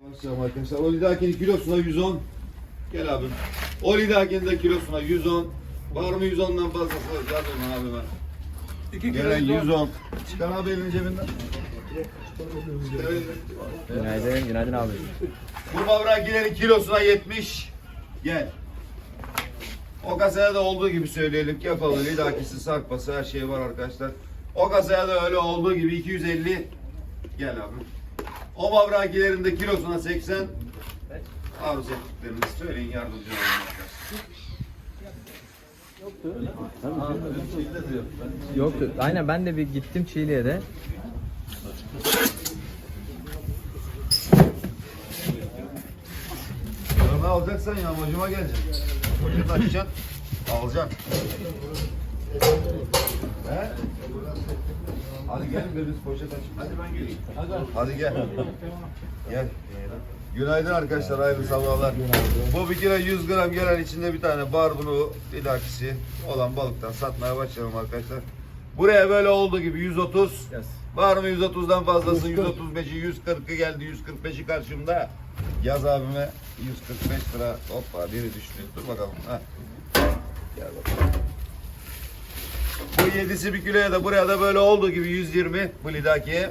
Başlayalım arkadaşlar. O lidakinin kilosuna 110. Gel abim. O lidakinin de kilosuna 110. Var mı 110'dan fazlası? Yardım abime. İki Gelen kilo 110. Çıkar abi elini cebinden. Günaydın, günaydın abi. Bu mavrakilerin kilosuna 70. Gel. O kasaya da olduğu gibi söyleyelim. Kefalı, lidakisi, sarkması her şey var arkadaşlar. O kasaya da öyle olduğu gibi 250. Gel abi. O mavrakilerin de kilosuna 80. Arzu ettiklerinizi söyleyin yardımcı olun arkadaşlar. Yoktu. Aynen ben de bir gittim Çiğli'ye de. Yanına alacaksan yağmacıma geleceksin. Poşet açacaksın. Alacaksın. Hadi gel birimiz poşet aç. Hadi ben geleyim. Hadi gel. Gel. Günaydın arkadaşlar, hayırlı sabahlar. Bu bir kilo 100 gram gelen içinde bir tane barbunu ilakisi olan balıktan satmaya başlayalım arkadaşlar. Buraya böyle olduğu gibi 130. Yes. Var mı 130'dan fazlası? 135'i, 140'ı geldi, 145'i karşımda. Yaz abime 145 lira. Hoppa biri düştü. Dur bakalım. Ha. Gel bakalım. Bu yedisi bir kiloya da buraya da böyle olduğu gibi 120 bu lidakiye.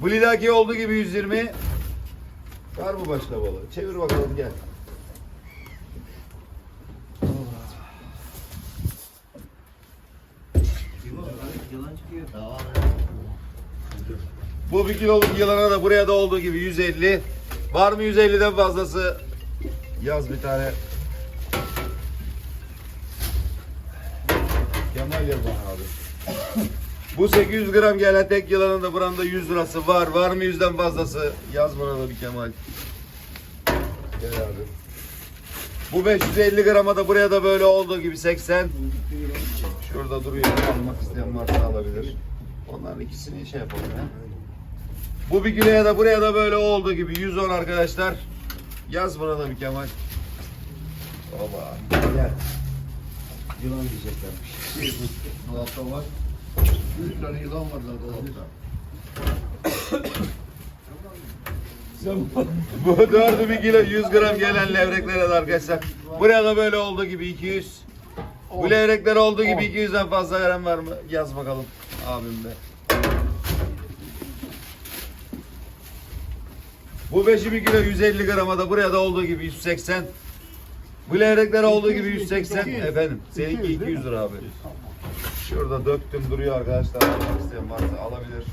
Bu lidakiye olduğu gibi 120. Var mı başka balığı? Çevir bakalım gel. Bu bir kiloluk yılana da buraya da olduğu gibi 150. Var mı 150'den fazlası? Yaz bir tane. Bana. Bu 800 gram gelen tek yılanın da buranın da 100 lirası var. Var mı 100'den fazlası? Yaz bana da bir Kemal. Gel abi. Bu 550 grama da buraya da böyle olduğu gibi 80. Şurada duruyor. Almak isteyen varsa alabilir. Onların ikisini şey yapalım ya. Bu bir kiloya da buraya da böyle olduğu gibi 110 arkadaşlar. Yaz buna da bir Kemal. Baba. Gel. Yılan diyeceklermiş. Dolapta var. Üç tane yılan var da dolapta. Bu dördü bir kilo 100 gram gelen levreklere de arkadaşlar. Buraya da böyle olduğu gibi 200. Bu levrekler olduğu gibi 200'den fazla veren var mı? Yaz bakalım abim de. Bu beşi bir kilo 150 grama da buraya da olduğu gibi 180. Bu levrekler olduğu gibi 180. Efendim seninki 200 lira abi. Şurada döktüm duruyor arkadaşlar. Almak isteyen varsa alabilir.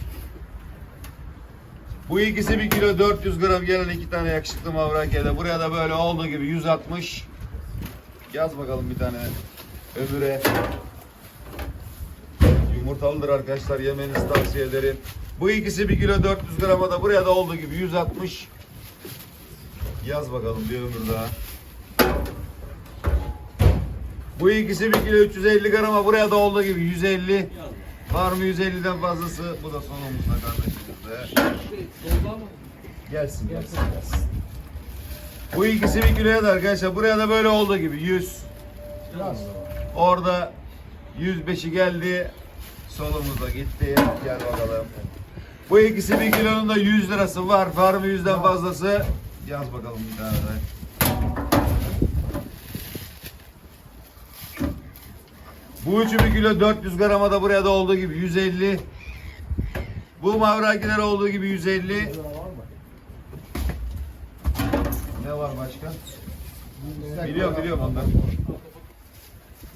Bu ikisi bir kilo 400 gram gelen iki tane yakışıklı mavrakede. Buraya da böyle olduğu gibi 160. Yaz bakalım bir tane öbüre. Yumurtalıdır arkadaşlar yemenizi tavsiye ederim. Bu ikisi bir kilo 400 grama da buraya da olduğu gibi 160. Yaz bakalım bir ömür daha. Bu ikisi bir kilo 350 grama buraya da olduğu gibi 150. Var mı 150'den fazlası? Bu da sonumuzda kardeşimizde. Gelsin gelsin gelsin. Bu ikisi bir kiloya da arkadaşlar buraya da böyle olduğu gibi 100. Orada 105'i geldi. Solumuzda gitti. Gel bakalım. Bu ikisi bir kilonun da 100 lirası var. Var mı 100'den fazlası? Yaz bakalım bir tane de. Bu üçü bir kilo 400 grama da buraya da olduğu gibi 150. Bu mavrakiler olduğu gibi 150. Ne var başka? Biliyorum biliyorum onları.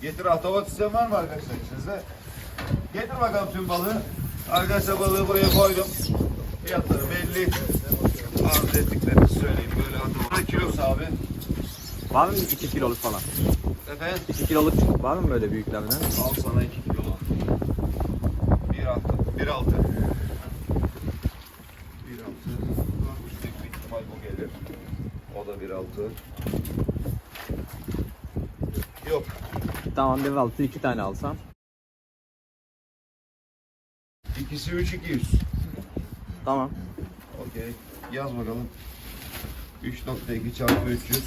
Getir ahtavat sistem var mı arkadaşlar içinizde? Getir bakalım tüm balığı. Arkadaşlar balığı buraya koydum. Fiyatları belli. Arzu ettiklerini söyleyeyim. Böyle ahtavat. Kilosu abi. Var mı 2 kiloluk falan? Efendim? 2 kiloluk var mı böyle büyüklerden? Al sana 2 kilo. 1 altı. 1 altı. 1 altı. Büyük bir ihtimal bu gelir. O da 1 altı. Yok. Tamam bir altı 2 tane alsam. İkisi 3 200. Tamam. Okey. Yaz bakalım. 3.2 çarpı 300.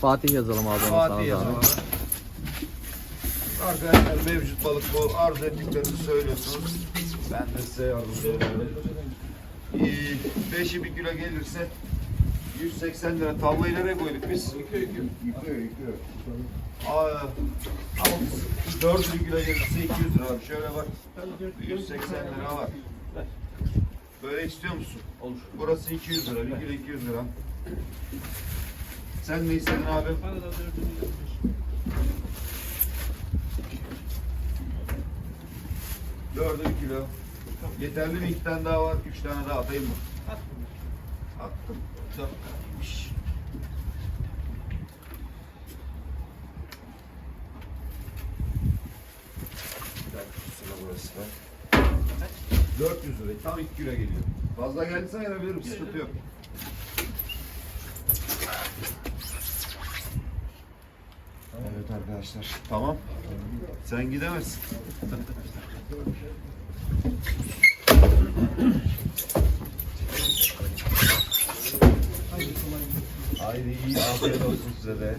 Fatih yazalım abi. Fatih yazalım. zahmet. Arkadaşlar mevcut balık bu. Arzu ettiklerinizi söylüyorsunuz. Ben de size yardımcı oluyorum. Ee, beşi bir kilo gelirse 180 lira. Tavlayı nereye koyduk biz? Yıkıyor yıkıyor. Aa, ama biz 4 kilo gelirse 200 lira. abi. Şöyle bak. 180 lira var. Böyle istiyor musun? Olur. Burası 200 lira. 1 kilo 200 lira. Sen ne istedin abi? Dördü bir kilo. Yeterli mi? İki tane daha var. Üç tane daha atayım mı? Attım. Kalmış. Bir dakika, sıra burası da. 400 lira. Tam 2 kilo geliyor. Fazla gelirse ayırabilirim. Sıkıntı yok. Evet arkadaşlar. Tamam. Sen gidemezsin. Haydi iyi afiyet olsun size de.